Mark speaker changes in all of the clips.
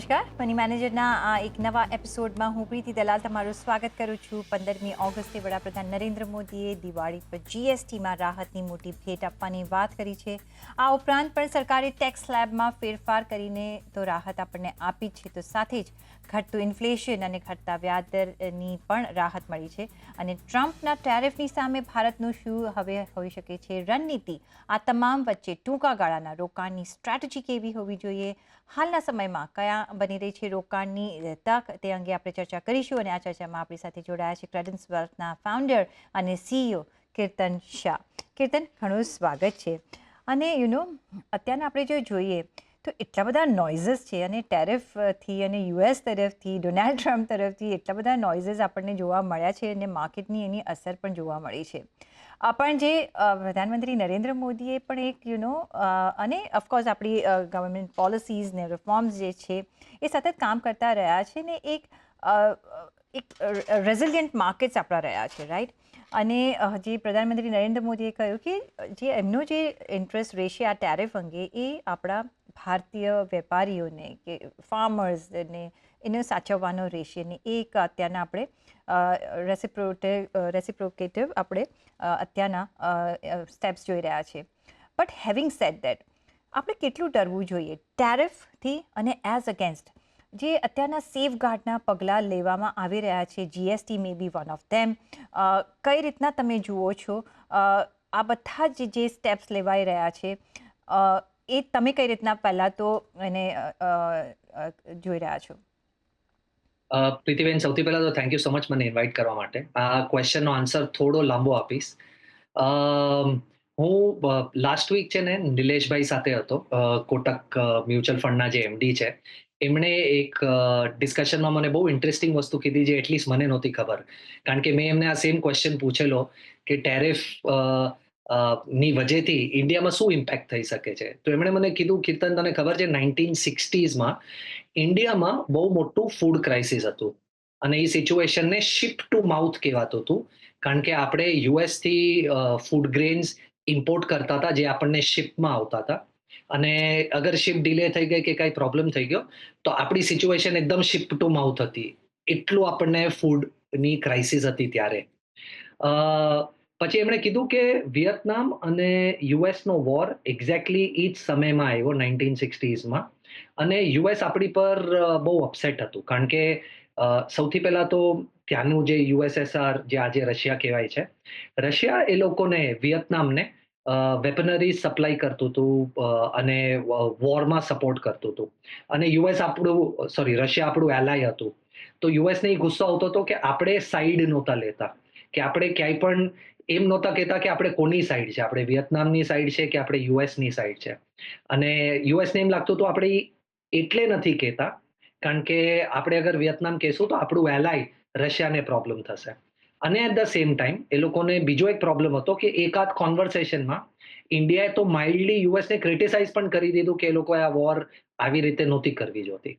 Speaker 1: નમસ્કાર. મની મેનેજરના આ એક નવા એપિસોડમાં હું પ્રીતિ દલાલ તમારું સ્વાગત કરું છું. પંદરમી ઓગસ્ટે વડાપ્રધાન નરેન્દ્ર મોદીએ દિવાળી પર જીએસટીમાં રાહતની મોટી ભેટ આપવાની વાત કરી છે. આ ઉપરાંત પણ સરકારે ટેક્સ સ્લેબમાં ફેરફાર કરીને તો રાહત આપણને આપી છે. તો સાથે જ ઘટતું ઇન્ફ્લેશન અને ઘટતા વ્યાજદરની પણ રાહત મળી છે. અને ટ્રમ્પના ટેરિફની સામે ભારતનું શું હવે હોઈ શકે છે? રણનીતિ. આ તમામ વચ્ચે ટૂંકા ગાળાના રોકાણની સ્ટ્રેટેજી કેવી હોવી જોઈએ? હાલના સમયમાં કયા બની રહી છે રોકાણની તક તે અંગે આપણે ચર્ચા કરીશું અને આ ચર્ચામાં આપણી સાથે જોડાયા છે ક્રેડન્સ વેલ્થના ફાઉન્ડર અને સીઈઓ કીર્તન શાહ. કીર્તન, ઘણું સ્વાગત છે. અને યુ નો અત્યારના આપણે જો જોઈએ તો એટલા બધા નોઇઝીસ છે અને ટેરિફથી અને યુએસ તરફથી ડોનાલ્ડ ટ્રમ્પ તરફથી એટલા બધા નોઇઝીસ આપણને જોવા મળ્યા છે અને માર્કેટની એની અસર પણ જોવા મળી છે. પણ જે પ્રધાનમંત્રી નરેન્દ્ર મોદીએ પણ એક યુ નો અને ઓફકોર્સ આપણી ગવર્મેન્ટ પોલિસીઝ ને રિફોર્મ્સ જે છે, એ સતત કામ કરતા રહ્યા છે ને એક એક રેઝિલિયન્ટ માર્કેટ્સ આપણા રહ્યા છે રાઈટ અને જે પ્રધાનમંત્રી નરેન્દ્ર મોદીએ કહ્યું કે જે એમનો જે ઇન્ટરેસ્ટ રહેશે આ ટેરિફ અંગે એ આપણા ભારતીય વેપારીઓને કે ફાર્મર્સને એને સાચવવાનો રહેશે ને એક અત્યારના આપણે રેસિપ્રોટે રેસિપ્રોકેટિવ આપણે અત્યારના સ્ટેપ્સ જોઈ રહ્યા છે. બટ હેવિંગ સેટ દેટ આપણે કેટલું ડરવું જોઈએ? ટેરિફથી અને એઝ અગેન્સ્ટ જે અત્યારના સેફ ગાર્ડના પગલાં લેવામાં આવી રહ્યા છે GST maybe one of them કઈ રીતના તમે જુઓ છો? આ બધા જ જે સ્ટેપ્સ લેવાઈ રહ્યા છે એ તમે કઈ રીતના પહેલાં તો એને જોઈ રહ્યા છો?
Speaker 2: પ્રીતિબેન, સૌથી પહેલા તો થેન્ક યુ સો મચ મને ઇન્વાઇટ કરવા માટે. આ ક્વેશ્ચનનો આન્સર થોડો લાંબો આપીશ. હું લાસ્ટ વીક છે ને નિલેશભાઈ સાથે હતો કોટક મ્યુચ્યુઅલ ફંડના જે એમડી છે. એમણે એક ડિસ્કશનમાં મને બહુ ઇન્ટરેસ્ટિંગ વસ્તુ કીધી જે એટલીસ્ટ મને નહોતી ખબર. કારણ કે મેં એમને આ સેમ ક્વેશ્ચન પૂછેલો કે ટેરિફ ની વજેથી ઇન્ડિયામાં શું ઇમ્પેક્ટ થઈ શકે છે? તો એમણે મને કીધું, કીર્તન, તને ખબર છે નાઇન્ટીન સિક્સટીઝમાં ઇન્ડિયામાં બહુ મોટું ફૂડ ક્રાઇસિસ હતું. અને એ સિચ્યુએશનને શિપ ટુ માઉથ કહેવાતું હતું. કારણ કે આપણે યુએસથી ફૂડ ગ્રેન્સ ઇમ્પોર્ટ કરતા હતા, જે આપણને શિપમાં આવતા હતા. અને અગર શિપ ડિલે થઈ ગઈ કે કાંઈ પ્રોબ્લેમ થઈ ગયો, તો આપણી સિચ્યુએશન એકદમ શિપ ટુ માઉથ હતી. એટલું આપણને ફૂડની ક્રાઇસિસ હતી ત્યારે. પછી એમણે કીધું કે વિયેતનામ અને યુએસનો વોર એક્ઝેક્ટલી એ જ સમયમાં આવ્યો, નાઇન્ટીન સિક્સટીઝમાં. અને યુએસ આપણી પર બહુ અપસેટ હતું. કારણ કે સૌથી પહેલાં તો ત્યાંનું જે યુએસએસઆર, જે આજે રશિયા કહેવાય છે, રશિયા એ લોકોને, વિયેતનામને વેપનરી સપ્લાય કરતું હતું અને વોરમાં સપોર્ટ કરતું હતું. અને યુએસ આપણું સોરી રશિયા આપણું એલાય હતું. તો યુએસને એ ગુસ્સો આવતો હતો કે આપણે સાઈડ નહોતા લેતા. કે આપણે ક્યાંય પણ એમ નહોતા કહેતા કે આપણે કોની સાઈડ છે? આપણે વિયેતનામની સાઈડ છે કે આપણે યુએસની સાઈડ છે? અને યુએસને એમ લાગતું હતું આપણે એટલે નથી કહેતા, કારણ કે આપણે અગર વિયેતનામ કહેશું તો આપણું એલાય રશિયાને પ્રોબ્લેમ થશે. અને એટ ધ સેમ ટાઈમ એ લોકોને બીજો એક પ્રોબ્લેમ હતો કે એકાદ કોન્વર્સેશનમાં ઇન્ડિયાએ તો માઇલ્ડલી યુએસને ક્રિટિસાઇઝ પણ કરી દીધું કે એ લોકોએ આ વોર આવી રીતે નહોતી કરવી જોતી.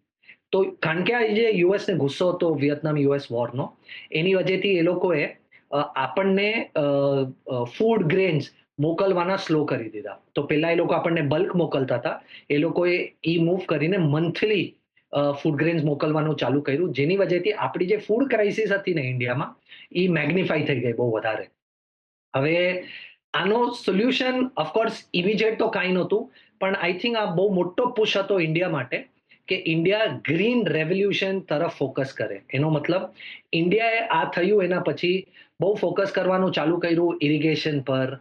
Speaker 2: તો કારણ કે આ જે યુએસને ગુસ્સો હતો વિયેતનામ યુએસ વોરનો એની વજહથી એ લોકોએ આપણને ફૂડ ગ્રેન્સ મોકલવાના સ્લો કરી દીધા. તો પહેલાં એ લોકો આપણને બલ્ક મોકલતા હતા. એ લોકોએ ઈ મૂવ કરીને મંથલી ફૂડ ગ્રેન્સ મોકલવાનું ચાલુ કર્યું. જેની વજહથી આપણી જે ફૂડ ક્રાઇસિસ હતી ને ઇન્ડિયામાં એ મેગ્નિફાઈ થઈ ગઈ બહુ વધારે. હવે, આનો સોલ્યુશન ઓફકોર્સ ઇમિજિએટ તો કાંઈ નહોતું, પણ આઈ થિંક આ બહુ મોટો પુશ હતો ઇન્ડિયા માટે. કે ઇન્ડિયા ગ્રીન રેવોલ્યુશન તરફ ફોકસ કરે. એનો મતલબ, ઇન્ડિયાએ આ થયું એના પછી બહુ ફોકસ કરવાનું ચાલુ કર્યું ઇરિગેશન પર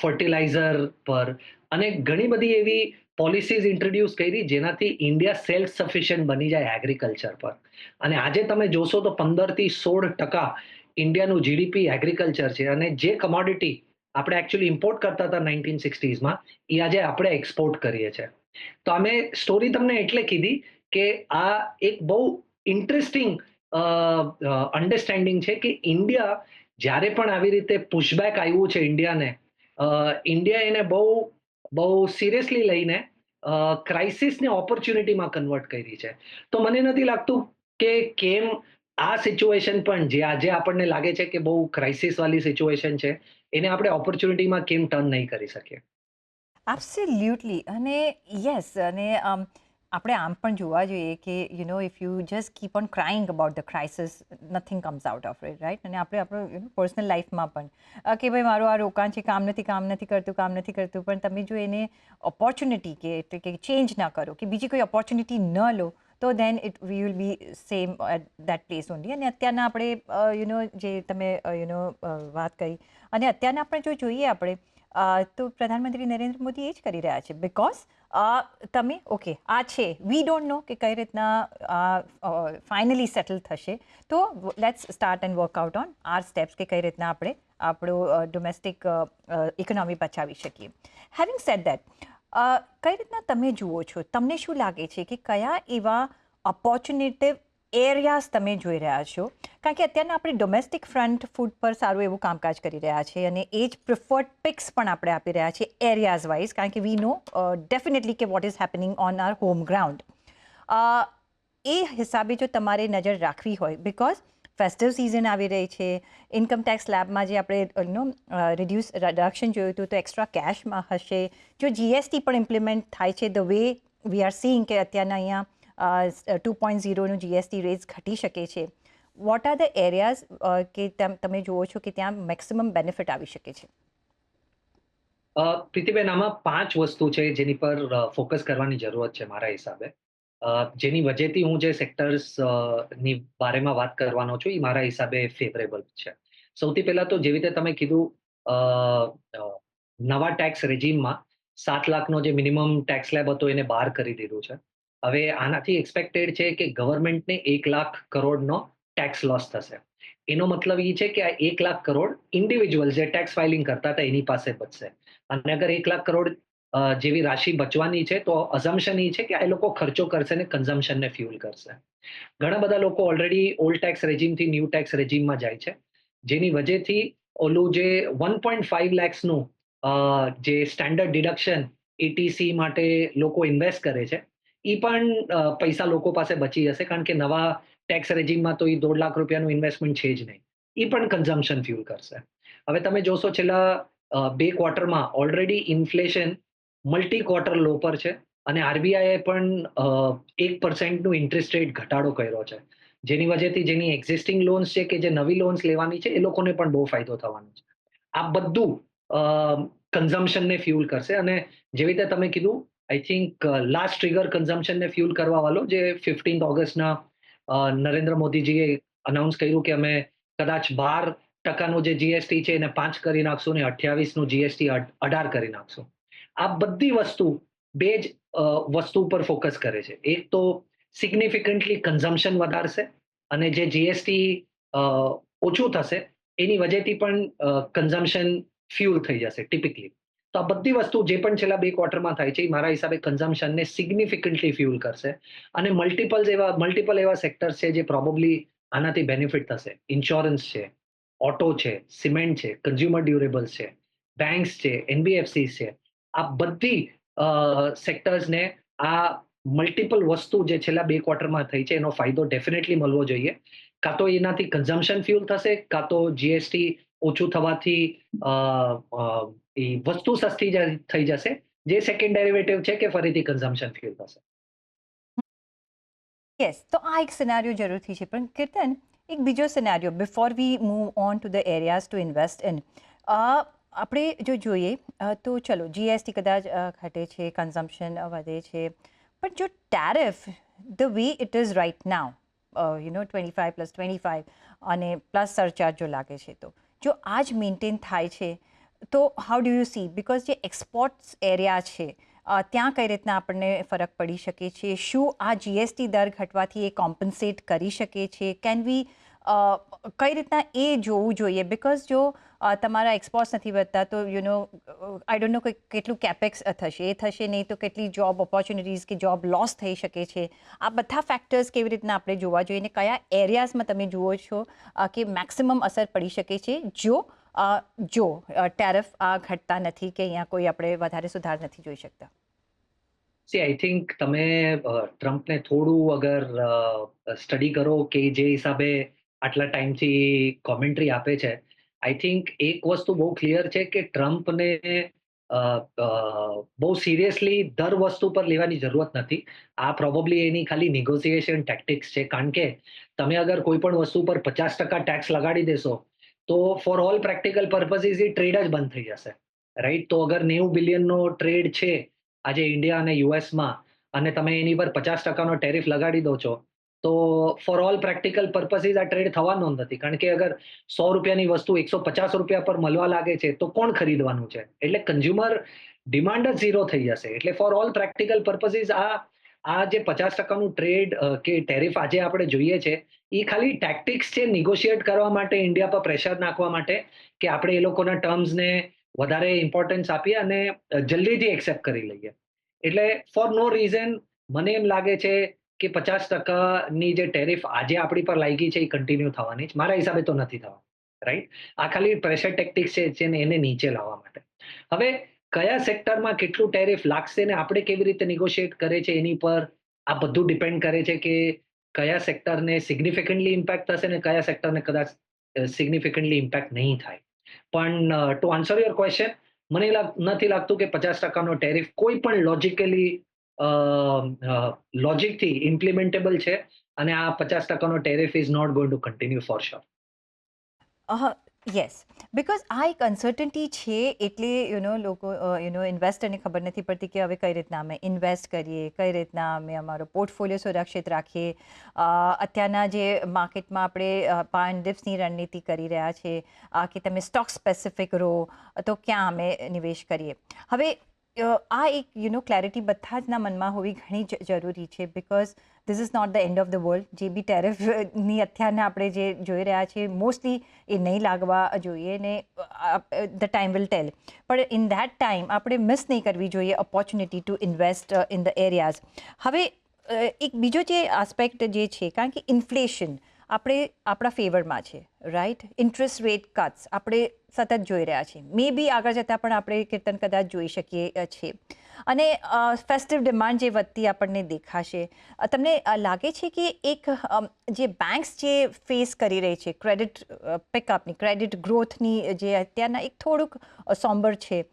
Speaker 2: ફર્ટિલાઇઝર પર અને ઘણી બધી એવી પોલિસીઝ ઇન્ટ્રોડ્યુસ કરી જેનાથી ઇન્ડિયા સેલ્ફ સફિશિયન્ટ બની જાય એગ્રીકલ્ચર પર. અને આજે તમે જોશો તો પંદરથી સોળ ટકા ઇન્ડિયાનું જીડીપી એગ્રીકલ્ચર છે અને જે કમોડિટી આપણે એકચ્યુઅલી ઇમ્પોર્ટ કરતા હતા નાઇન્ટીન સિક્સટીઝમાં એ આજે આપણે એક્સપોર્ટ કરીએ છીએ. તો અમે સ્ટોરી તમને એટલે કીધી કે આ એક બહુ ઇન્ટરેસ્ટિંગ અન્ડરસ્ટેન્ડિંગ છે કે ઇન્ડિયા જ્યારે પણ આવી રીતે પુશબેક આવ્યું છે ઇન્ડિયાને ઇન્ડિયા એને બહુ બહુ સિરિયસલી લઈને ક્રાઇસિસને ઓપોર્ચ્યુનિટીમાં કન્વર્ટ કરી છે. તો મને નથી લાગતું કે કેમ આ સિચ્યુએશન પણ જે આજે આપણને લાગે છે કે બહુ ક્રાઇસિસ વાળી સિચ્યુએશન છે એને આપણે ઓપોર્ચ્યુનિટીમાં કેમ ટર્ન નહીં કરી શકીએ?
Speaker 1: એબ્સોલ્યુટલી અને યસ અને આપણે આમ પણ જોવા જોઈએ કે you know if you just keep on crying about the crisis nothing comes out of it right અને આપણે આપણું પર્સનલ લાઈફમાં પણ. કે ભાઈ, મારું આ રોકાણ છે, કામ નથી કામ નથી કરતું, કામ નથી કરતું, પણ તમે જો એને ઓપોર્ચ્યુનિટી કે એટલે કે ચેન્જ ના કરો, કે બીજી કોઈ ઓપોર્ચ્યુનિટી ન લો તો then it we will be same at that place only અને અત્યારના આપણે યુ નો જે તમે યુ નો વાત કરી, અને અત્યારના આપણે જો જોઈએ આપણે તો પ્રધાનમંત્રી નરેન્દ્ર મોદી એ જ કરી રહ્યા છે. બિકોઝ તમે ઓકે આ છે વી ડોન્ટ નો કે કઈ રીતના ફાઇનલી સેટલ થશે. તો let's start and work out on our steps કે કઈ રીતના આપણે આપણું ડોમેસ્ટિક ઇકોનોમી બચાવી શકીએ. હેવિંગ સેટ દેટ કઈ રીતના તમે જુઓ છો? તમને શું લાગે છે કે કયા એવા ઓપોર્ચ્યુનેટિવ એરિયાઝ તમે જોઈ રહ્યા છો? કારણ કે અત્યારના આપણે ડોમેસ્ટિક ફ્રન્ટ ફૂડ પર સારું એવું કામકાજ કરી રહ્યા છે અને એ જ પ્રિફર્ડ પિક્સ પણ આપણે આપી રહ્યા છીએ એરિયાઝ વાઇઝ કારણ કે વી નો ડેફિનેટલી કે what is happening on our home ground એ હિસાબે જો તમારે નજર રાખવી હોય બિકોઝ ફેસ્ટિવ સિઝન આવી રહી છે. ઇન્કમ ટેક્સ લેબમાં જે આપણે નો રિડ્યુસ રિડક્શન જોયું હતું, તો એક્સ્ટ્રા કેશમાં હશે. જો જીએસટી પણ ઇમ્પ્લિમેન્ટ થાય છે the way we are seeing કે અત્યારના અહીંયા ટુ પોઈન્ટ ઝીરોનું જીએસટી રેટ ઘટી શકે છે. વોટ આર ધ એરિયાઝ કે તમે જુઓ છો કે ત્યાં મેક્સિમમ બેનિફિટ આવી શકે છે?
Speaker 2: પ્રીતિબેન, આમાં પાંચ વસ્તુ છે જેની પર ફોકસ કરવાની જરૂરત છે મારા હિસાબે. જેની વજેથી હું જે સેક્ટર્સની બારેમાં વાત કરવાનો છું, એ મારા હિસાબે ફેવરેબલ છે. સૌથી પહેલા તો જેવી રીતે તમે કીધું નવા ટેક્સ રેજીમમાં સાત લાખનો જે મિનિમમ ટેક્સ લેબ હતો એને બહાર કરી દીધું છે. હવે આનાથી એક્સપેક્ટેડ છે કે ગવર્મેન્ટને એક લાખ કરોડનો ટેક્સ લોસ થશે. એનો મતલબ એ છે કે આ એક લાખ કરોડ ઇન્ડિવિજ્યુઅલ જે ટેક્સ ફાઇલિંગ કરતા હતા એની પાસે બચશે. અને અગર એક લાખ કરોડ જેવી રાશિ બચવાની છે, તો અઝમ્પશન એ છે કે આ લોકો ખર્ચો કરશે ને કન્ઝમ્પશનને ફ્યુલ કરશે. ઘણા બધા લોકો ઓલરેડી ઓલ્ડ ટેક્સ રેજીમથી ન્યૂ ટેક્સ રેજીમમાં જાય છે. જેની વજેથી ઓલું જે વન પોઈન્ટ ફાઈવ લેક્સનું જે સ્ટેન્ડર્ડ ડિડક્શન એટીસી માટે લોકો ઇન્વેસ્ટ કરે છે એ પણ પૈસા લોકો પાસે બચી જશે, કારણ કે નવા ટેક્સ રેજીમમાં તો એ દોઢ લાખ રૂપિયાનું ઇન્વેસ્ટમેન્ટ છે જ નહીં. એ પણ કન્ઝમ્પશન ફ્યુલ કરશે. હવે તમે જોશો છેલ્લા બે ક્વાર્ટરમાં already inflation multi quarter low પર છે અને આરબીઆઈએ પણ એક પર્સન્ટનું ઇન્ટરેસ્ટ રેટ ઘટાડો કર્યો છે. જેની વજહથી જેની એક્ઝિસ્ટિંગ લોન્સ છે કે જે નવી લોન્સ લેવાની છે એ લોકોને પણ બહુ ફાયદો થવાનો છે. આ બધું કન્ઝમ્પશનને ફ્યુલ કરશે અને જેવી રીતે તમે કીધું આઈ થિંક લાસ્ટ ટ્રિગર કન્ઝમ્પશનને ફ્યુલ કરવા વાળો જે ફિફ્ટીન્થ ઓગસ્ટના નરેન્દ્ર મોદીજીએ અનાઉન્સ કર્યું કે અમે કદાચ બાર ટકાનું જે જીએસટી છે એને પાંચ કરી નાખશું અને અઠ્યાવીસનું જીએસટી અઢાર કરી નાખશું. આ બધી વસ્તુ બે જ વસ્તુ પર ફોકસ કરે છે. એક તો સિગ્નિફિકન્ટલી કન્ઝમ્પશન વધારશે અને જે જીએસટી ઓછું થશે, એની વજહથી પણ કન્ઝમ્પશન ફ્યુલ થઈ જશે ટિપિકલી તો આ બધી વસ્તુ જે પણ છેલ્લા બે ક્વાર્ટરમાં થાય છે, એ મારા હિસાબે કન્ઝમ્પશનને સિગ્નિફિકન્ટલી ફ્યુલ કરશે અને મલ્ટિપલ એવા મલ્ટિપલ એવા સેક્ટર્સ છે જે પ્રોબેબલી આનાથી બેનિફિટ થશે. ઇન્સ્યોરન્સ છે ઓટો છે સિમેન્ટ છે કન્ઝ્યુમર ડ્યુરેબલ્સ છે બેંક્સ છે એનબીએફસી છે આ બધી સેક્ટર્સને આ મલ્ટિપલ વસ્તુ જે છેલ્લા બે ક્વાર્ટરમાં થઈ છે, એનો ફાયદો ડેફિનેટલી મળવો જોઈએ. કાં તો એનાથી કન્ઝમ્પશન ફ્યુલ થશે, કાં તો જીએસટી ઓછું થવાથી વસ્તુ સસ્તી થઈ જશે, જે સેકન્ડ ડેરિવેટિવ છે કે ફરીથી કન્ઝમ્પશન ફ્યુલ થશે.
Speaker 1: યસ તો આ એક સિનારિયો જરૂરથી છે. પણ કીર્તન, એક બીજો scenario before we move on to the areas to invest in આપણે જો જોઈએ તો ચલો જીએસટી કદાચ ઘટે છે કન્ઝમ્પશન વધે છે, પણ જો tariff the way it is right now you know twenty five plus twenty five અને પ્લસ સરચાર્જ જો લાગે છે, તો જો આ જ મેન્ટેન થાય છે, તો how do you see because જે એક્સપોર્ટ્સ એરિયા છે ત્યાં કઈ રીતના આપણને ફરક પડી શકે છે? શું આ જીએસટી દર ઘટવાથી એ કોમ્પન્સેટ કરી શકે છે? કેન વી કઈ રીતના એ જોવું જોઈએ? બિકોઝ જો તમારા એક્સપોર્ટ્સ નથી વધતા, તો you know I don't know કેટલું કેપેક્સ થશે. એ થશે નહીં તો કેટલી જોબ ઓપોર્ચ્યુનિટીઝ કે જોબ લોસ થઈ શકે છે. આ બધા ફેક્ટર્સ કેવી રીતના આપણે જોવા જોઈએ અને કયા એરિયાઝમાં તમે જુઓ છો કે મેક્સિમમ અસર પડી શકે છે? જો જો ટેરફ આ ઘટતા નથી કે અહીંયા કોઈ આપણે વધારે સુધાર નથી જોઈ શકતા.
Speaker 2: સી આઈ થિંક તમે ટ્રમ્પને થોડું અગર સ્ટડી કરો કે જે હિસાબે આટલા ટાઈમથી કોમેન્ટ્રી આપે છે આઈ થિંક એક વસ્તુ બહુ ક્લિયર છે કે ટ્રમ્પને બહુ સિરિયસલી દર વસ્તુ પર લેવાની જરૂરત નથી. આ પ્રોબેબલી એની ખાલી નિગોસિએશન ટેક્ટિક્સ છે. કારણ કે તમે અગર કોઈ પણ વસ્તુ પર પચાસ ટકા ટેક્સ લગાડી દેશો, તો ફોર ઓલ પ્રેક્ટિકલ પર્પઝીસ એ ટ્રેડ જ બંધ થઈ જશે. રાઈટ તો અગર નેવું બિલિયનનો ટ્રેડ છે આજે ઇન્ડિયા અને યુએસમાં અને તમે એની પર પચાસ ટકાનો ટેરિફ લગાડી દો છો તો ફોર ઓલ પ્રેક્ટિકલ પર્પસીસ આ ટ્રેડ થવાનો નથી. કારણ કે અગર સો રૂપિયાની વસ્તુ એકસો પચાસ રૂપિયા પર મળવા લાગે છે, તો કોણ ખરીદવાનું છે? એટલે કન્ઝ્યુમર ડિમાન્ડ જ ઝીરો થઈ જશે. એટલે ફોર ઓલ પ્રેક્ટિકલ પર્પસીસ આ આ જે પચાસ ટકાનું ટ્રેડ કે ટેરિફ આજે આપણે જોઈએ છે, એ ખાલી ટેક્ટિક્સ છે નિગોશિએટ કરવા માટે ઇન્ડિયા પર પ્રેશર નાખવા માટે, કે આપણે એ લોકોના ટર્મ્સને વધારે ઇમ્પોર્ટન્સ આપીએ અને જલ્દીથી એક્સેપ્ટ કરી લઈએ. એટલે ફોર નો રીઝન મને એમ લાગે છે કે પચાસ ટકાની જે ટેરિફ આજે આપણી પર લાગી છે એ કન્ટિન્યુ થવાની જ. મારા હિસાબે તો નથી થવાની રાઈટ આ ખાલી પ્રેશર ટેક્ટિક્સ છે એને નીચે લાવવા માટે. હવે કયા સેક્ટરમાં કેટલું ટેરિફ લાગશે ને આપણે કેવી રીતે નિગોશિએટ કરે છે એની પર આ બધું ડિપેન્ડ કરે છે કે કયા સેક્ટરને સિગ્નિફિકન્ટલી ઇમ્પેક્ટ થશે ને કયા સેક્ટરને કદાચ સિગ્નિફિકન્ટલી ઇમ્પેક્ટ નહીં થાય. પણ ટુ આન્સર યોર ક્વેશ્ચન મને નથી લાગતું કે પચાસ ટકાનો ટેરિફ કોઈ પણ લોજિકલી લોજિકથી ઇમ્પ્લિમેન્ટેબલ છે અને આ પચાસ ટકાનો tariff is not going to continue for sure
Speaker 1: yes because આ એક અનસર્ટન્ટી છે એટલે યુ નો લોકો યુ નો ઇન્વેસ્ટરને ખબર નથી પડતી કે હવે કઈ રીતના અમે ઇન્વેસ્ટ કરીએ, કઈ રીતના અમે અમારો પોર્ટફોલિયો સુરક્ષિત રાખીએ. અત્યારના જે માર્કેટમાં આપણે પાન ડિપ્સની રણનીતિ કરી રહ્યા છે કે તમે સ્ટોક સ્પેસિફિક રહો, તો ક્યાં અમે નિવેશ કરીએ. હવે આ એક યુ નો ક્લેરિટી બધા જના મનમાં હોવી ઘણી જરૂરી છે because this is not the end of the world જે બી ટેરિફની અત્યારના આપણે જે જોઈ રહ્યા છીએ મોસ્ટલી એ નહીં લાગવા જોઈએ ને ધ ટાઈમ વિલ ટેલ પણ ઇન ધેટ ટાઈમ આપણે મિસ નહીં કરવી જોઈએ opportunity to invest in the areas હવે એક બીજો જે આસ્પેક્ટ જે છે, કારણ કે ઇન્ફ્લેશન આપણે આપણા ફેવરમાં છે રાઈટ ઇન્ટરેસ્ટ રેટ કટ્સ આપણે સતત જોઈ રહ્યા છીએ. મે બી આગળ જતાં પણ આપણે કીર્તન કદાચ જોઈ શકીએ છીએ અને ફેસ્ટિવ ડિમાન્ડ જે વધતી આપણને દેખાશે તમને લાગે છે કે એક જે બેંક્સ જે ફેસ કરી રહી છે ક્રેડિટ પિકઅપની ક્રેડિટ ગ્રોથની જે અત્યારના એક થોડુંક સોમ્બર છે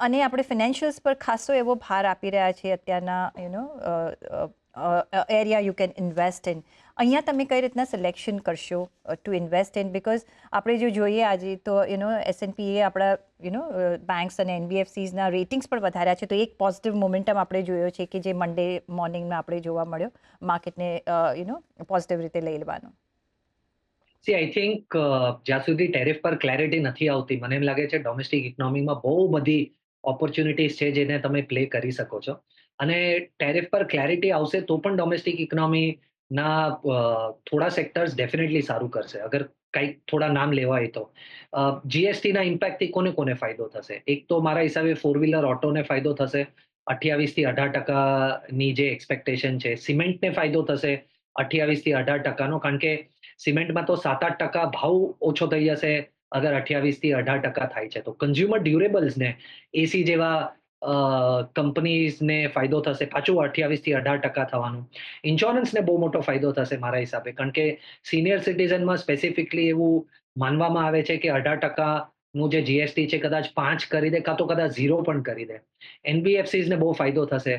Speaker 1: અને આપણે ફિનાન્શિયલ્સ પર ખાસો એવો ભાર આપી રહ્યા છીએ અત્યારના you know area you can invest in અહીંયા તમે કઈ રીતના સિલેક્શન કરશો ટુ ઇન્વેસ્ટ ઇન બિકોઝ આપણે જો જોઈએ આજે તો યુ નો એસએનપીએ આપણા યુ નો અને એનબીએફસીઝના રેટિંગ્સ પણ વધાર્યા છે. તો એક પોઝિટિવ મોમેન્ટમ આપણે જોયો છે કે જે મંડે મોર્નિંગમાં આપણે જોવા મળ્યો માર્કેટને યુ નો પોઝિટિવ રીતે લઈ લેવાનો.
Speaker 2: સી આઈ થિંક જ્યાં સુધી ટેરિફ પર ક્લેરિટી નથી આવતી, મને એમ લાગે છે ડોમેસ્ટિક ઇકોનોમીમાં બહુ બધી ઓપોર્ચ્યુનિટીઝ છે જેને તમે પ્લે કરી શકો છો. અને ટેરિફ પર ક્લેરિટી આવશે તો પણ ડોમેસ્ટિક ઇકોનોમી ના થોડા સેક્ટર્સ ડેફિનેટલી સારું કરશે. અગર કંઈક થોડા નામ લેવાય તો. જીએસટીના ઇમ્પેક્ટથી કોને કોને ફાયદો થશે? એક તો મારા હિસાબે ફોર વ્હીલર ઓટોને ફાયદો થશે. અઠ્યાવીસથી અઢાર ટકાની જે એક્સપેક્ટેશન છે સિમેન્ટને ફાયદો થશે અઠ્યાવીસથી અઢાર ટકાનો. કારણ કે સિમેન્ટમાં તો સાત આઠ ટકા ભાવ ઓછો થઈ જશે અગર અઠ્યાવીસથી અઢાર ટકા થાય છે. તો કન્ઝ્યુમર ડ્યુરેબલ્સને એસી જેવા કંપનીઝને ફાયદો થશે. પાછું અઠ્યાવીસથી અઢાર ટકા થવાનું. ઇન્સ્યોરન્સને બહુ મોટો ફાયદો થશે મારા હિસાબે, કારણ કે સિનિયર સિટીઝનમાં સ્પેસિફિકલી એવું માનવામાં આવે છે કે અઢાર ટકાનું જે જીએસટી છે, કદાચ પાંચ કરી દે, કાં તો કદાચ ઝીરો પણ કરી દે. એનબીએફસીઝને બહુ ફાયદો થશે.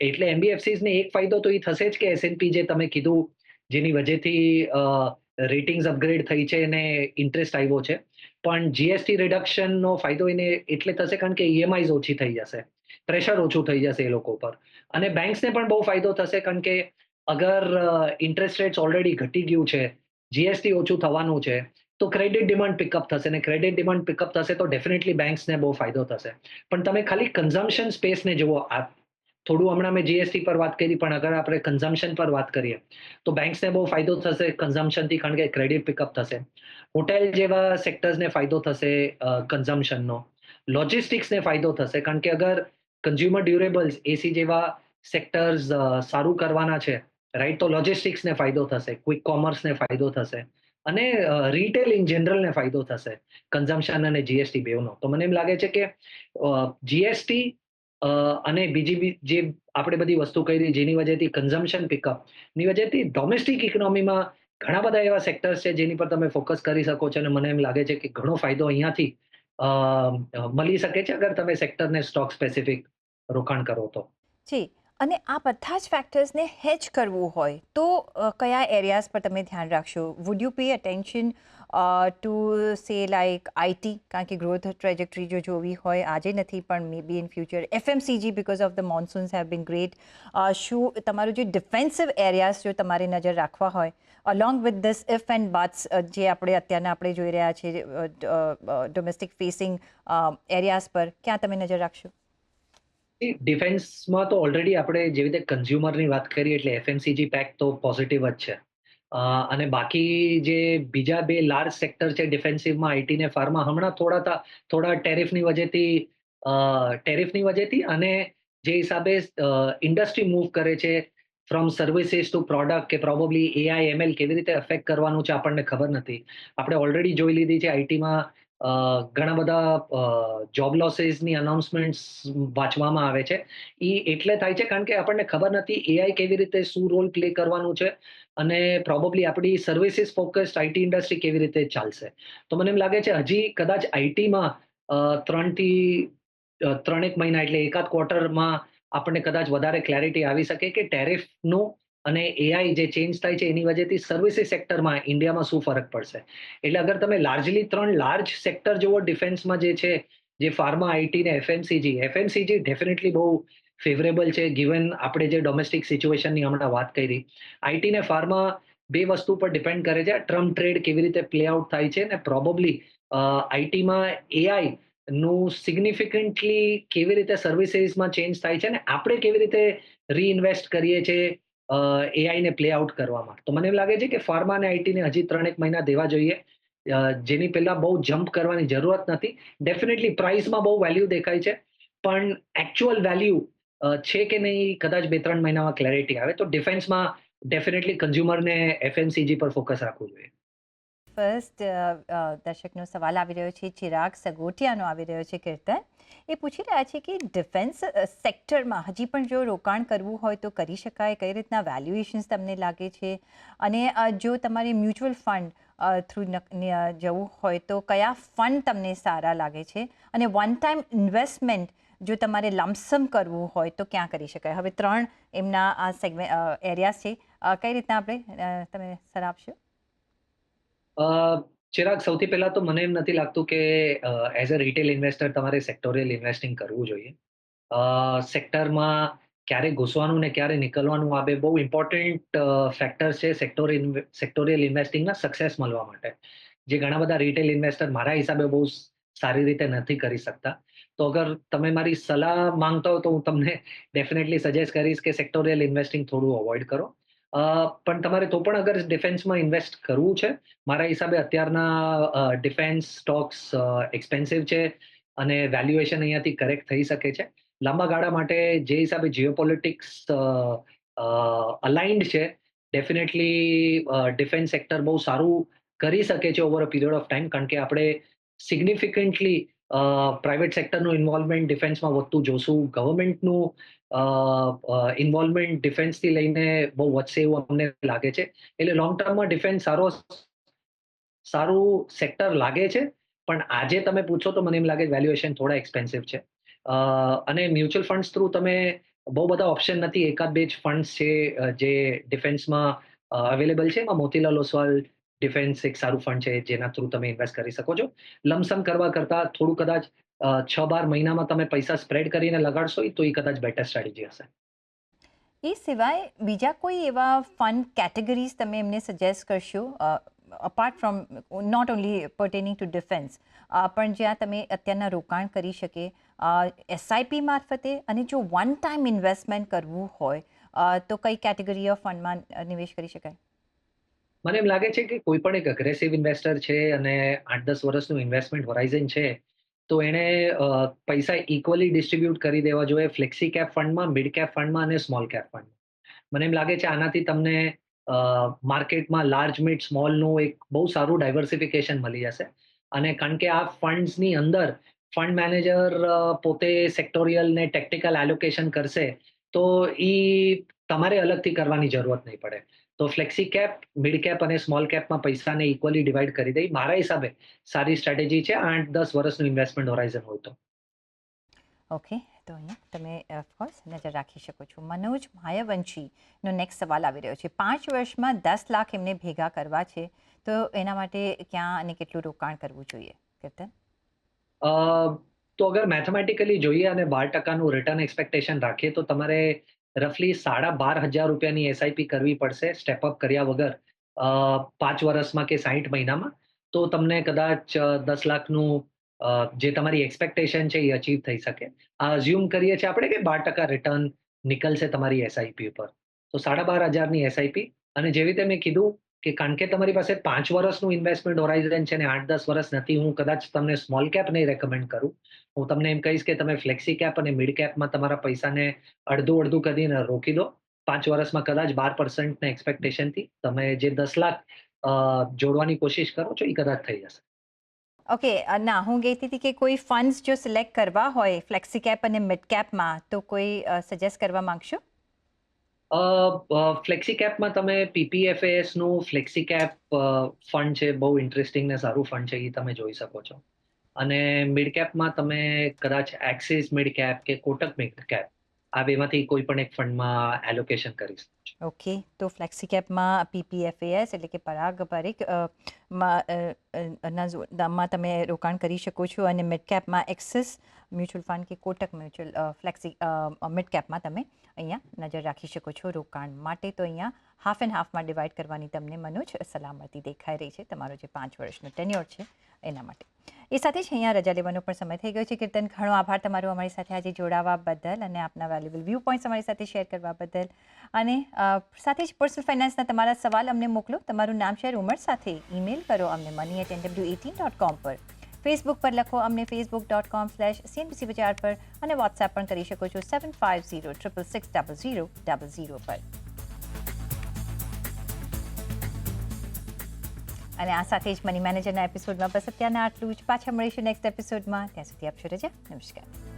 Speaker 2: એટલે એનબીએફસીઝને એક ફાયદો તો એ થશે જ કે એસએનપી જે તમે કીધું, જેની વજહથી રેટિંગ્સ અપગ્રેડ થઈ છે અને ઇન્ટરેસ્ટ આવ્યો છે. પણ જીએસટી રિડક્શનનો ફાયદો એને એટલે થશે કારણ કે ઈએમઆઈઝ ઓછી થઈ જશે. પ્રેશર ઓછું થઈ જશે એ લોકો પર અને બેંક્સને પણ બહુ ફાયદો થશે કારણ કે અગર ઇન્ટરેસ્ટ રેટ્સ ઓલરેડી ઘટી ગયું છે જીએસટી ઓછું થવાનું છે, તો ક્રેડિટ ડિમાન્ડ પિકઅપ થશે ને ક્રેડિટ ડિમાન્ડ પિકઅપ થશે તો ડેફિનેટલી બેંક્સને બહુ ફાયદો થશે. પણ તમે ખાલી કન્ઝમ્પશન સ્પેસને જુઓ થોડું હમણાં મેં જીએસટી પર વાત કરી, પણ અગર આપણે કન્ઝમ્પશન પર વાત કરીએ, તો બેંક્સને બહુ ફાયદો થશે કન્ઝમ્પશનથી કારણ કે ક્રેડિટ પિકઅપ થશે. હોટેલ જેવા સેક્ટર્સને ફાયદો થશે કન્ઝમ્પશનનો લોજિસ્ટિક્સને ફાયદો થશે, કારણ કે અગર કન્ઝ્યુમર ડ્યુરેબલ્સ એસી જેવા સેક્ટર્સ સારું કરવાના છે રાઈટ તો લોજિસ્ટિક્સને ફાયદો થશે ક્વિક કોમર્સને ફાયદો થશે, અને રિટેલ ઇન જનરલને ફાયદો થશે કન્ઝમ્પશન અને જીએસટી બેવનો તો મને એમ લાગે છે કે જીએસટી અને બીજી જે આપણે બધી વસ્તુ કરી જેની વજહથી કન્ઝમ્પશન પિકઅપની વજહથી ડોમેસ્ટિક ઇકોનોમીમાં ઘણા બધા એવા સેક્ટર્સ છે જેની પર તમે ફોકસ કરી શકો છો અને મને એમ લાગે છે કે ઘણો ફાયદો અહીંયાથી અ, મળી શકે છે અગર તમે સેક્ટરને સ્ટોક સ્પેસિફિક રોકાણ કરો તો.
Speaker 1: જી અને આ બધા જ ફેક્ટર્સને હેચ કરવું હોય તો કયા એરિયાઝ પર તમે ધ્યાન રાખશો? Would you pay attention to say like IT કારણ કે ગ્રોથ ટ્રેજેક્ટરી જો જોવી હોય, આજે નથી, પણ maybe in future FMCG because of the monsoons have been great શું તમારું જે ડિફેન્સિવ એરિયાઝ જો તમારે નજર રાખવા હોય along with this if and buts જે આપણે અત્યારના આપણે જોઈ રહ્યા છીએ ડોમેસ્ટિક ફેસિંગ એરિયાઝ પર, ક્યાં તમે નજર રાખશો?
Speaker 2: ડિફેન્સમાં તો ઓલરેડી આપણે જેવી રીતે કન્ઝ્યુમરની વાત કરીએ, એટલે એફએમસીજી પેક તો પોઝિટિવ જ છે. અ, અને બાકી જે બીજા બે લાર્જ સેક્ટર છે ડિફેન્સિવમાં આઈટી ને ફાર્મા હમણાં થોડા તા- થોડા ટેરિફની વજહથી ટેરિફની વજહથી અને જે હિસાબે ઇન્ડસ્ટ્રી મૂવ કરે છે ફ્રોમ સર્વિસીસ ટુ પ્રોડક્ટ કે પ્રોબેબલી એઆઈ એમએલ કેવી રીતે અફેક્ટ કરવાનું છે આપણને ખબર નથી. આપણે ઓલરેડી જોઈ લીધી છે આઈટીમાં ઘણા બધા જોબ લોસીસની અનાઉન્સમેન્ટ્સ વાંચવામાં આવે છે. એ એટલે થાય છે કારણ કે આપણને ખબર નથી એઆઈ કેવી રીતે શું રોલ પ્લે કરવાનું છે અને પ્રોબેબલી આપણી સર્વિસીસ ફોકસ્ડ આઈટી ઇન્ડસ્ટ્રી કેવી રીતે ચાલશે? તો મને એમ લાગે છે, હજી કદાચ આઈટીમાં ત્રણથી ત્રણેક મહિના એટલે એકાદ ક્વાર્ટરમાં આપણને કદાચ વધારે ક્લેરિટી આવી શકે કે ટેરિફનું અને એઆઈ જે ચેન્જ થાય છે એની વજહથી સર્વિસીસ સેક્ટરમાં ઇન્ડિયામાં શું ફરક પડશે? એટલે અગર તમે લાર્જલી ત્રણ લાર્જ સેક્ટર જુઓ ડિફેન્સમાં જે છે, જે ફાર્મા આઈટી ને એફએમસીજી એફએમસીજી ડેફિનેટલી બહુ ફેવરેબલ છે ગિવન આપણે જે ડોમેસ્ટિક સિચ્યુએશનની હમણાં વાત કરી. આઈટી ને ફાર્મા બે વસ્તુ પર ડિપેન્ડ કરે છે. ટ્રમ્પ ટ્રેડ કેવી રીતે પ્લે આઉટ થાય છે ને પ્રોબેબલી આઈટીમાં એઆઈ નું સિગ્નિફિકન્ટલી કેવી રીતે સર્વિસીસમાં ચેન્જ થાય છે ને આપણે કેવી રીતે રીઇન્વેસ્ટ કરીએ છીએ એઆઈ ને પ્લે આઉટ કરવામાં. તો મને એમ લાગે છે કે ફાર્મા અને આઈટીને હજી ત્રણેક મહિના દેવા જોઈએ. જેની પહેલા બહુ જમ્પ કરવાની જરૂરત નથી. ડેફિનેટલી પ્રાઇસમાં બહુ વેલ્યુ દેખાય છે. પણ એકચ્યુઅલ વેલ્યુ છે કે નહીં, કદાચ બે ત્રણ મહિનામાં ક્લેરિટી આવે, તો ડિફેન્સમાં ડેફિનેટલી કન્ઝ્યુમરને એફએમસીજી પર ફોકસ રાખવું જોઈએ.
Speaker 1: ફર્સ્ટ દર્શકનો સવાલ આવી રહ્યો છે, ચિરાગ સગોટિયાનો આવી રહ્યો છે, કીર્તન. એ પૂછી રહ્યા છે કે ડિફેન્સ સેક્ટરમાં હજી પણ જો રોકાણ કરવું હોય તો કરી શકાય? કઈ રીતના વેલ્યુએશન્સ તમને લાગે છે? અને જો તમારે મ્યુચ્યુઅલ ફંડ થ્રુ જવું હોય તો કયા ફંડ તમને સારા લાગે છે? અને વન ટાઈમ ઇન્વેસ્ટમેન્ટ જો તમારે લમસમ કરવું હોય તો ક્યાં કરી શકાય? હવે ત્રણ એમના આ સેગમેન્ટ એરિયાઝ છે. કઈ રીતના આપણે તમે સર આપશો?
Speaker 2: ચિરાગ, સૌથી પહેલા તો મને એમ નથી લાગતું કે એઝ અ રિટેલ ઇન્વેસ્ટર તમારે સેક્ટોરિયલ ઇન્વેસ્ટિંગ કરવું જોઈએ. સેક્ટરમાં ક્યારે ઘૂસવાનું ને ક્યારે નીકળવાનું, આ બે બહુ ઇમ્પોર્ટન્ટ ફેક્ટર છે સેક્ટોર સેક્ટોરિયલ ઇન્વેસ્ટિંગના સક્સેસ મળવા માટે. જે ઘણા બધા રિટેલ ઇન્વેસ્ટર મારા હિસાબે બહુ સારી રીતે નથી કરી શકતા. તો અગર તમે મારી સલાહ માંગતા હો તો હું તમને ડેફિનેટલી સજેસ્ટ કરીશ કે સેક્ટોરિયલ ઇન્વેસ્ટિંગ થોડું અવોઇડ કરો. પણ તમારે તો પણ અગર ડિફેન્સમાં ઇન્વેસ્ટ કરવું છે, મારા હિસાબે અત્યારના ડિફેન્સ સ્ટોક્સ એક્સપેન્સિવ છે અને વેલ્યુએશન અહીંયાથી કરેક્ટ થઈ શકે છે. લાંબા ગાળા માટે જે હિસાબે જીઓપોલિટિક્સ અલાઇન્ડ છે ડેફિનેટલી ડિફેન્સ સેક્ટર બહુ સારું કરી શકે છે over a period of time કારણ કે આપણે સિગ્નિફિકન્ટલી પ્રાઇવેટ સેક્ટરનું ઇન્વોલ્વમેન્ટ ડિફેન્સમાં વધતું જોશું. ગવર્મેન્ટનું ઇન્વોલ્વમેન્ટ ડિફેન્સથી લઈને બહુ વધશે એવું અમને લાગે છે. એટલે લોંગ ટર્મમાં ડિફેન્સ સારો સારું સેક્ટર લાગે છે. પણ આજે તમે પૂછો તો મને એમ લાગે વેલ્યુએશન થોડા એક્સપેન્સિવ છે. અને મ્યુચ્યુઅલ ફંડ્સ થ્રુ તમે બહુ બધા ઓપ્શન નથી. એકાદ બે જ ફંડ્સ છે જે ડિફેન્સમાં અવેલેબલ છે. એમાં મોતીલાલ ઓસવાલ ડિફેન્સ એક સારું ફંડ છે, જેના થ્રુ તમે ઇન્વેસ્ટ કરી શકો છો. લમસમ કરવા કરતાં થોડું કદાચ છ બાર મહિનામાં તમે પૈસા સ્પ્રેડ કરીને લગાડશો તો એ કદાચ બેટર સ્ટ્રેટેજી હશે.
Speaker 1: એ સિવાય બીજા કોઈ એવા ફંડ કેટેગરીઝ તમે એમને સજેસ્ટ કરશો? Apart from not only pertaining to defence પણ જ્યાં તમે અત્યારના રોકાણ કરી શકે એસઆઈપી મારફતે અને જો વન ટાઈમ ઇન્વેસ્ટમેન્ટ કરવું હોય તો કઈ કેટેગરી ઓફ ફંડમાં નિવેશ કરી શકાય?
Speaker 2: મને એમ લાગે છે કે કોઈ પણ એક અગ્રેસિવ ઇન્વેસ્ટર છે અને આઠ દસ વર્ષનું ઇન્વેસ્ટમેન્ટ હોરાઇઝન છે તો એણે અ, પૈસા ઇક્વલી ડિસ્ટ્રીબ્યુટ કરી દેવા જોઈએ ફ્લેક્સી કેપ ફંડમાં મિડ કેપ ફંડમાં અને સ્મોલ કેપ ફંડમાં મને એમ લાગે છે આનાથી તમને માર્કેટમાં લાર્જ મિડ સ્મોલનું એક બહુ સારું ડાયવર્સિફિકેશન મળી જશે. અને કારણ કે આ ફંડ્સની અંદર ફંડ મેનેજર પોતે સેક્ટોરિયલ ને ટેક્ટિકલ એલોકેશન કરશે તો એ તમારે અલગથી કરવાની જરૂરત નહીં પડે. તો ફ્લેક્સી કેપ મિડ કેપ અને સ્મોલ કેપમાં પૈસાને ઇક્વલી ડિવાઈડ કરી દઈ. મારા હિસાબે સારી સ્ટ્રેટેજી છે. આઠ દસ વર્ષનું ઇન્વેસ્ટમેન્ટ હોરાઇઝન હોય તો.
Speaker 1: ઓકે તો અહીંયા તમે ઓફકોર્સ નજર રાખી શકો છો. મનોજ માયાવંશીનો નેક્સ્ટ સવાલ આવી રહ્યો છે. પાંચ વર્ષમાં દસ લાખ એમને ભેગા કરવા છે. તો એના માટે ક્યાં અને કેટલું રોકાણ કરવું જોઈએ? કીર્તન
Speaker 2: અ, તો અગર મેથેમેટિકલી જોઈએ અને બાર ટકાનું રિટર્ન એક્સપેક્ટેશન રાખીએ તો તમારે રફલી સાડા બાર હજાર રૂપિયાની એસઆઈપી કરવી પડશે સ્ટેપ અપ કર્યા વગર પાંચ વર્ષમાં કે સાહીઠ મહિનામાં. તો તમને કદાચ દસ લાખનું જે તમારી એક્સપેક્ટેશન છે એ અચીવ થઈ શકે. આ અઝ્યુમ કરીએ છીએ આપણે કે બાર ટકા રિટર્ન નીકળશે તમારી એસઆઈપી ઉપર. તો સાડા બાર હજારની એસઆઈપી અને જેવી રીતે મેં કીધું કે કારણ કે તમારી પાસે પાંચ વર્ષનું ઇન્વેસ્ટમેન્ટ હોરાઇઝન છે ને આઠ દસ વર્ષ નથી, હું કદાચ તમને સ્મોલ કેપ નહીં રેકમેન્ડ કરું. હું તમને એમ કહીશ કે તમે ફ્લેક્સી કેપ અને મિડ કેપમાં તમારા પૈસાને અડધું અડધું કરીને રોકી દો. પાંચ વર્ષમાં કદાચ બાર પર્સન્ટના એક્સપેક્ટેશનથી તમે જે દસ લાખ જોડવાની કોશિશ કરો છો એ કદાચ થઈ જશે.
Speaker 1: ઓકે ના, હું કહેતી હતી કે કોઈ ફંડ્સ જો સિલેક્ટ કરવા હોય ફ્લેક્સી કેપ અને મિડ કેપમાં તો કોઈ સજેસ્ટ કરવા માંગશો?
Speaker 2: ફ્લેક્સી કેપમાં તમે પીપીએફએસનું ફ્લેક્સી કેપ ફંડ છે, બહુ ઇન્ટરેસ્ટિંગ ને સારું ફંડ છે એ તમે જોઈ શકો છો. અને મિડ કેપમાં તમે કદાચ એક્સિસ મિડ કેપ કે કોટક મિડ કેપ આ બેમાંથી કોઈ પણ એક ફંડમાં એલોકેશન કરી
Speaker 1: ઓકે તો ફ્લેક્સી કેપમાં પીપીએફએસ એટલે કે પરાગ પરિક દામમાં તમે રોકાણ કરી શકો છો અને મિડ કેપમાં એક્સિસ મ્યુચ્યુઅલ ફંડ કે કોટક મ્યુચ્યુઅલ ફ્લેક્સી મિડ કેપમાં તમે અહીંયા નજર રાખી શકો છો રોકાણ માટે. તો અહીંયા હાફ એન્ડ હાફમાં ડિવાઈડ કરવાની તમને મનોજ સલામતી દેખાઈ રહી છે. તમારો જે પાંચ વર્ષનો ટેન્યોર છે, એના માટે. એ સાથે જ અહીંયા રજા લેવાનો પણ સમય થઈ ગયો છે. કીર્તન, ઘણો આભાર તમારો અમારી સાથે આજે જોડાવા બદલ અને આપના વેલ્યુબલ વ્યૂ પોઈન્ટ્સ અમારી સાથે શેર કરવા બદલ. અને સાથે જ પર્સનલ ફાઇનાન્સના તમારા સવાલ અમને મોકલો. તમારું નામ શેર ઉંમર સાથે ઈમેલ કરો અમને money at NW eighteen dot com પર. ફેસબુક પર લખો અમને Facebook dot com slash CNBC Bajar પર અને વોટ્સએપ પણ કરી શકો છો seven five zero triple six double zero double zero પર. અને આ સાથે જ મની મેનેજરના એપિસોડમાં બસ અત્યારના આટલું જ. પાછા મળીશું નેક્સ્ટ એપિસોડમાં ત્યાં સુધી આપશો રજા. નમસ્કાર.